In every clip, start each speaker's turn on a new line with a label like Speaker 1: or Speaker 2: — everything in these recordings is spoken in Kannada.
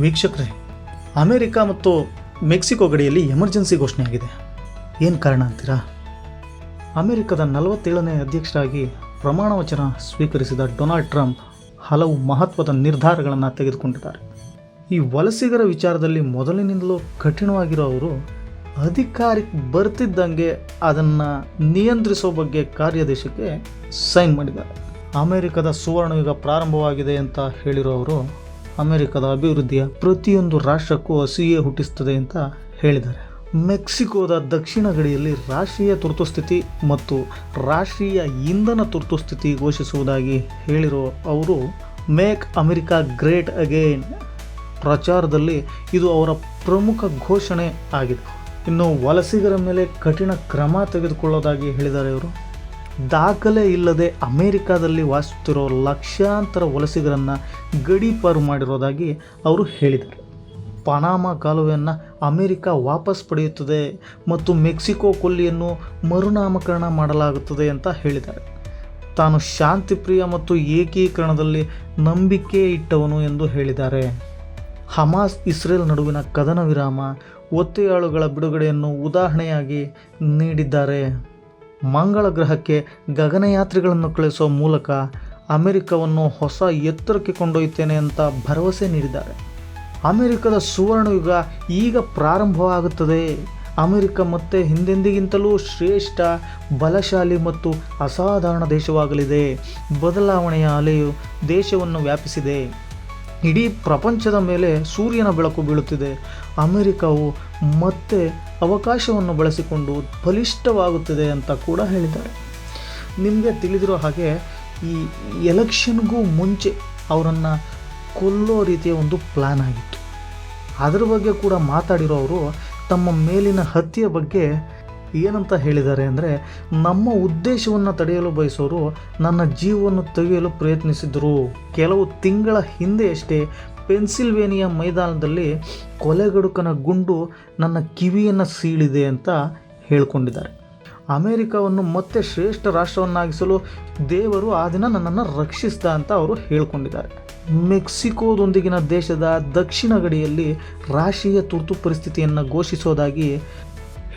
Speaker 1: ವೀಕ್ಷಕರೇ, ಅಮೆರಿಕ ಮತ್ತು ಮೆಕ್ಸಿಕೋ ಗಡಿಯಲ್ಲಿ ಎಮರ್ಜೆನ್ಸಿ ಘೋಷಣೆಯಾಗಿದೆ ಏನು ಕಾರಣ ಅಂತೀರಾ? ಅಮೆರಿಕದ ನಲವತ್ತೇಳನೇ ಅಧ್ಯಕ್ಷರಾಗಿ ಪ್ರಮಾಣ ವಚನ ಸ್ವೀಕರಿಸಿದ ಡೊನಾಲ್ಡ್ ಟ್ರಂಪ್ ಹಲವು ಮಹತ್ವದ ನಿರ್ಧಾರಗಳನ್ನು ತೆಗೆದುಕೊಂಡಿದ್ದಾರೆ. ಈ ವಲಸಿಗರ ವಿಚಾರದಲ್ಲಿ ಮೊದಲಿನಿಂದಲೂ ಕಠಿಣವಾಗಿರೋ ಅವರು ಅಧಿಕಾರಕ್ಕೆ ಬರ್ತಿದ್ದಂಗೆ ಅದನ್ನು ನಿಯಂತ್ರಿಸೋ ಬಗ್ಗೆ ಕಾರ್ಯದೇಶಕ್ಕೆ ಸೈನ್ ಮಾಡಿದ್ದಾರೆ. ಅಮೆರಿಕದ ಸುವರ್ಣಯುಗ ಪ್ರಾರಂಭವಾಗಿದೆ ಅಂತ ಹೇಳಿರೋ ಅವರು ಅಮೆರಿಕದ ಅಭಿವೃದ್ಧಿಯ ಪ್ರತಿಯೊಂದು ರಾಷ್ಟ್ರಕ್ಕೂ ಅಸೂಯೆ ಹುಟ್ಟಿಸುತ್ತದೆ ಅಂತ ಹೇಳಿದ್ದಾರೆ. ಮೆಕ್ಸಿಕೋದ ದಕ್ಷಿಣ ಗಡಿಯಲ್ಲಿ ರಾಷ್ಟ್ರೀಯ ತುರ್ತುಸ್ಥಿತಿ ಮತ್ತು ರಾಷ್ಟ್ರೀಯ ಇಂಧನ ತುರ್ತುಸ್ಥಿತಿ ಘೋಷಿಸುವುದಾಗಿ ಹೇಳಿರೋ ಅವರು, ಮೇಕ್ ಅಮೆರಿಕಾ ಗ್ರೇಟ್ ಅಗೇನ್ ಪ್ರಚಾರದಲ್ಲಿ ಇದು ಅವರ ಪ್ರಮುಖ ಘೋಷಣೆ ಆಗಿದೆ. ಇನ್ನು ವಲಸಿಗರ ಮೇಲೆ ಕಠಿಣ ಕ್ರಮ ತೆಗೆದುಕೊಳ್ಳೋದಾಗಿ ಹೇಳಿದ್ದಾರೆ ಇವರು. ದಾಖಲೆ ಇಲ್ಲದೆ ಅಮೇರಿಕಾದಲ್ಲಿ ವಾಸಿಸುತ್ತಿರೋ ಲಕ್ಷಾಂತರ ವಲಸಿಗರನ್ನು ಗಡೀಪಾರು ಮಾಡಿರೋದಾಗಿ ಅವರು ಹೇಳಿದರು ಪನಾಮ ಕಾಲುವೆಯನ್ನು ಅಮೇರಿಕ ವಾಪಸ್ ಪಡೆಯುತ್ತದೆ ಮತ್ತು ಮೆಕ್ಸಿಕೋ ಕೊಲ್ಲಿಯನ್ನು ಮರುನಾಮಕರಣ ಮಾಡಲಾಗುತ್ತದೆ ಅಂತ ಹೇಳಿದ್ದಾರೆ. ತಾನು ಶಾಂತಿಪ್ರಿಯ ಮತ್ತು ಏಕೀಕರಣದಲ್ಲಿ ನಂಬಿಕೆ ಇಟ್ಟವನು ಎಂದು ಹೇಳಿದ್ದಾರೆ. ಹಮಾಸ್ ಇಸ್ರೇಲ್ ನಡುವಿನ ಕದನ ವಿರಾಮ, ಒತ್ತೆಯಾಳುಗಳ ಬಿಡುಗಡೆಯನ್ನು ಉದಾಹರಣೆಯಾಗಿ ನೀಡಿದ್ದಾರೆ. ಮಂಗಳ ಗ್ರಹಕ್ಕೆ ಗಗನಯಾತ್ರಿಗಳನ್ನು ಕಳಿಸುವ ಮೂಲಕ ಅಮೆರಿಕವನ್ನು ಹೊಸ ಎತ್ತರಕ್ಕೆ ಕೊಂಡೊಯ್ತೇನೆ ಅಂತ ಭರವಸೆ ನೀಡಿದ್ದಾರೆ. ಅಮೆರಿಕದ ಸುವರ್ಣಯುಗ ಈಗ ಪ್ರಾರಂಭವಾಗುತ್ತದೆ. ಅಮೆರಿಕ ಮತ್ತೆ ಹಿಂದೆಂದಿಗಿಂತಲೂ ಶ್ರೇಷ್ಠ, ಬಲಶಾಲಿ ಮತ್ತು ಅಸಾಧಾರಣ ದೇಶವಾಗಲಿದೆ. ಬದಲಾವಣೆಯ ಅಲೆಯು ದೇಶವನ್ನು ವ್ಯಾಪಿಸಿದೆ. ಇಡೀ ಪ್ರಪಂಚದ ಮೇಲೆ ಸೂರ್ಯನ ಬೆಳಕು ಬೀಳುತ್ತಿದೆ. ಅಮೆರಿಕವು ಮತ್ತೆ ಅವಕಾಶವನ್ನು ಬಳಸಿಕೊಂಡು ಬಲಿಷ್ಠವಾಗುತ್ತದೆ ಅಂತ ಕೂಡ ಹೇಳಿದ್ದಾರೆ. ನಿಮಗೆ ತಿಳಿದಿರೋ ಹಾಗೆ ಈ ಎಲೆಕ್ಷನ್ಗೂ ಮುಂಚೆ ಅವರನ್ನು ಕೊಲ್ಲೋ ರೀತಿಯ ಒಂದು ಪ್ಲ್ಯಾನ್ ಆಗಿತ್ತು. ಅದರ ಬಗ್ಗೆ ಕೂಡ ಮಾತಾಡಿರೋ ಅವರು ತಮ್ಮ ಮೇಲಿನ ಹತ್ಯೆಯ ಬಗ್ಗೆ ಏನಂತ ಹೇಳಿದ್ದಾರೆ ಅಂದರೆ, ನಮ್ಮ ಉದ್ದೇಶವನ್ನು ತಡೆಯಲು ಬಯಸೋರು ನನ್ನ ಜೀವವನ್ನು ತೆಗೆಯಲು ಪ್ರಯತ್ನಿಸಿದರು. ಕೆಲವು ತಿಂಗಳ ಹಿಂದೆಯಷ್ಟೇ ಪೆನ್ಸಿಲ್ವೇನಿಯಾ ಮೈದಾನದಲ್ಲಿ ಕೊಲೆಗಡುಕನ ಗುಂಡು ನನ್ನ ಕಿವಿಯನ್ನು ಸೀಳಿದೆ ಅಂತ ಹೇಳಿಕೊಂಡಿದ್ದಾರೆ. ಅಮೇರಿಕಾವನ್ನು ಮತ್ತೆ ಶ್ರೇಷ್ಠ ರಾಷ್ಟ್ರವನ್ನಾಗಿಸಲು ದೇವರು ಆ ದಿನ ನನ್ನನ್ನು ರಕ್ಷಿಸಿದ ಅಂತ ಅವರು ಹೇಳಿಕೊಂಡಿದ್ದಾರೆ. ಮೆಕ್ಸಿಕೋದೊಂದಿಗಿನ ದೇಶದ ದಕ್ಷಿಣ ಗಡಿಯಲ್ಲಿ ರಾಷ್ಟ್ರೀಯ ತುರ್ತು ಪರಿಸ್ಥಿತಿಯನ್ನು ಘೋಷಿಸೋದಾಗಿ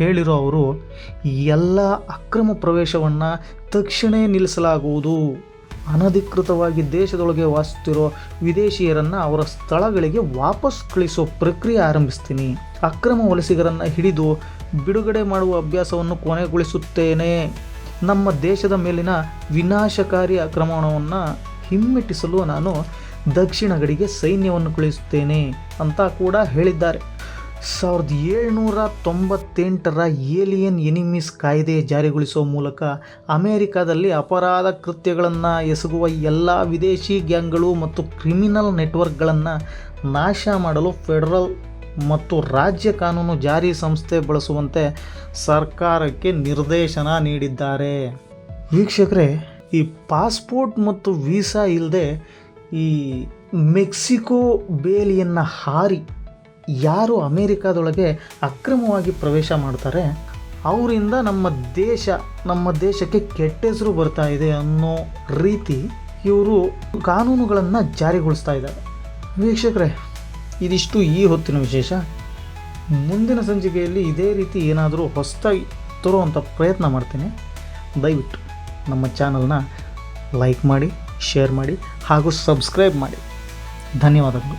Speaker 1: ಹೇಳಿರೋ ಅವರು ಎಲ್ಲ ಅಕ್ರಮ ಪ್ರವೇಶವನ್ನು ತಕ್ಷಣ ನಿಲ್ಲಿಸಲಾಗುವುದು. ಅನಧಿಕೃತವಾಗಿ ದೇಶದೊಳಗೆ ವಾಸಿಸುತ್ತಿರೋ ವಿದೇಶಿಯರನ್ನು ಅವರ ಸ್ಥಳಗಳಿಗೆ ವಾಪಸ್ ಕಳಿಸೋ ಪ್ರಕ್ರಿಯೆ ಆರಂಭಿಸ್ತೀನಿ. ಅಕ್ರಮ ವಲಸಿಗರನ್ನು ಹಿಡಿದು ಬಿಡುಗಡೆ ಮಾಡುವ ಅಭ್ಯಾಸವನ್ನು ಕೊನೆಗೊಳಿಸುತ್ತೇನೆ. ನಮ್ಮ ದೇಶದ ಮೇಲಿನ ವಿನಾಶಕಾರಿ ಆಕ್ರಮಣವನ್ನು ಹಿಮ್ಮೆಟ್ಟಿಸಲು ನಾನು ದಕ್ಷಿಣ ಗಡಿಗೆ ಸೈನ್ಯವನ್ನು ಕಳಿಸುತ್ತೇನೆ ಅಂತ ಕೂಡ ಹೇಳಿದ್ದಾರೆ. ಸಾವಿರದ ಏಳ್ನೂರ ತೊಂಬತ್ತೆಂಟರ ಏಲಿಯನ್ ಎನಿಮೀಸ್ ಕಾಯ್ದೆ ಜಾರಿಗೊಳಿಸುವ ಮೂಲಕ ಅಮೆರಿಕದಲ್ಲಿ ಅಪರಾಧ ಕೃತ್ಯಗಳನ್ನು ಎಸಗುವ ಎಲ್ಲ ವಿದೇಶಿ ಗ್ಯಾಂಗ್ಗಳು ಮತ್ತು ಕ್ರಿಮಿನಲ್ ನೆಟ್ವರ್ಕ್ಗಳನ್ನು ನಾಶ ಮಾಡಲು ಫೆಡರಲ್ ಮತ್ತು ರಾಜ್ಯ ಕಾನೂನು ಜಾರಿ ಸಂಸ್ಥೆ ಬಳಸುವಂತೆ ಸರ್ಕಾರಕ್ಕೆ ನಿರ್ದೇಶನ ನೀಡಿದ್ದಾರೆ. ವೀಕ್ಷಕರೇ, ಈ ಪಾಸ್ಪೋರ್ಟ್ ಮತ್ತು ವೀಸಾ ಇಲ್ಲದೆ ಈ ಮೆಕ್ಸಿಕೋ ಬೇಲಿಯನ್ನು ಹಾರಿ ಯಾರು ಅಮೇರಿಕಾದೊಳಗೆ ಅಕ್ರಮವಾಗಿ ಪ್ರವೇಶ ಮಾಡ್ತಾರೆ, ಅವರಿಂದ ನಮ್ಮ ದೇಶ, ನಮ್ಮ ದೇಶಕ್ಕೆ ಕೆಟ್ಟ ಹೆಸರು ಬರ್ತಾ ಇದೆ ಅನ್ನೋ ರೀತಿ ಇವರು ಕಾನೂನುಗಳನ್ನು ಜಾರಿಗೊಳಿಸ್ತಾ ಇದ್ದಾರೆ. ವೀಕ್ಷಕರೇ, ಇದಿಷ್ಟು ಈ ಹೊತ್ತಿನ ವಿಶೇಷ. ಮುಂದಿನ ಸಂಚಿಕೆಯಲ್ಲಿ ಇದೇ ರೀತಿ ಏನಾದರೂ ಹೊಸದಾಗಿ ತರುವಂಥ ಪ್ರಯತ್ನ ಮಾಡ್ತೀನಿ. ದಯವಿಟ್ಟು ನಮ್ಮ ಚಾನಲ್ನ ಲೈಕ್ ಮಾಡಿ, ಶೇರ್ ಮಾಡಿ ಹಾಗೂ ಸಬ್ಸ್ಕ್ರೈಬ್ ಮಾಡಿ. ಧನ್ಯವಾದಗಳು.